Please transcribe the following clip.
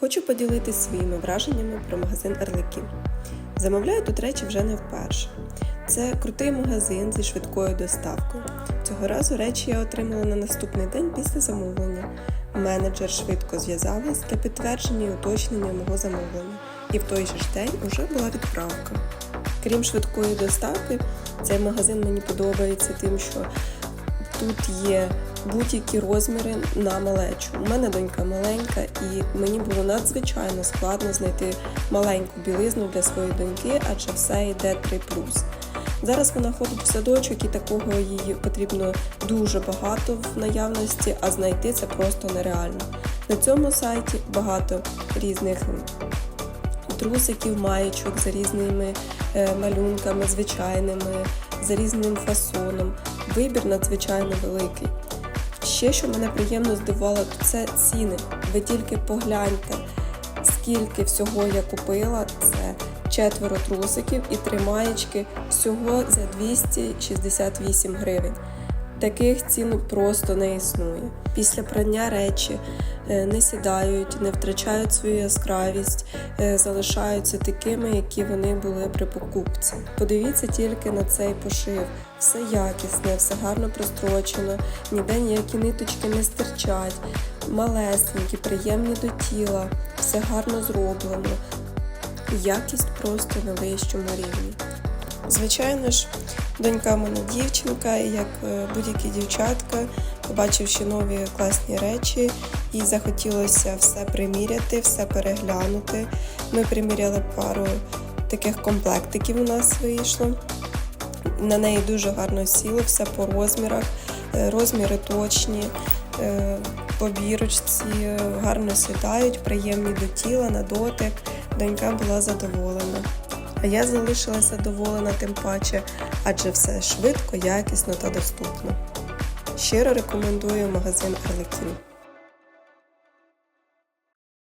Хочу поділитися своїми враженнями про магазин Арлекін. Замовляю тут речі вже не вперше. Це крутий магазин зі швидкою доставкою. Цього разу речі я отримала на наступний день після замовлення. Менеджер швидко зв'язалась для підтвердження і уточнення мого замовлення, і в той же ж день уже була відправка. Крім швидкої доставки, цей магазин мені подобається тим, що тут є будь-які розміри на малечу. У мене донька маленька, і мені було надзвичайно складно знайти маленьку білизну для своєї доньки, адже все йде 3 Зараз вона ходить в садочок і такого їй потрібно дуже багато в наявності, а знайти це просто нереально. На цьому сайті багато різних трусиків, маєчок за різними е, малюнками, звичайними, за різним фасоном. Вибір надзвичайно великий. Ще, що мене приємно здивувало, це ціни. Ви тільки погляньте, скільки всього я купила. Це четверо трусиків і три маєчки всього за 268 гривень. Таких цін просто не існує. Після прання речі е, не сідають, не втрачають свою яскравість, е, залишаються такими, які вони були при покупці. Подивіться тільки на цей пошив. Все якісне, все гарно прострочено, ніде ніякі ниточки не стирчать, малесенькі, приємні до тіла, все гарно зроблено. Якість просто на вищому рівні. Звичайно ж, донька в мене дівчинка, і як е, будь-які дівчатка, побачивши нові класні речі, їй захотілося все приміряти, все переглянути. Ми приміряли пару таких комплектиків у нас вийшло. На неї дуже гарно сіло, все по розмірах, е, розміри точні, е, по бірочці гарно сідають, приємні до тіла, на дотик. Донька була задоволена. А я залишилася задоволена тим паче, адже все швидко, якісно та доступно. Щиро рекомендую магазин Арлекін.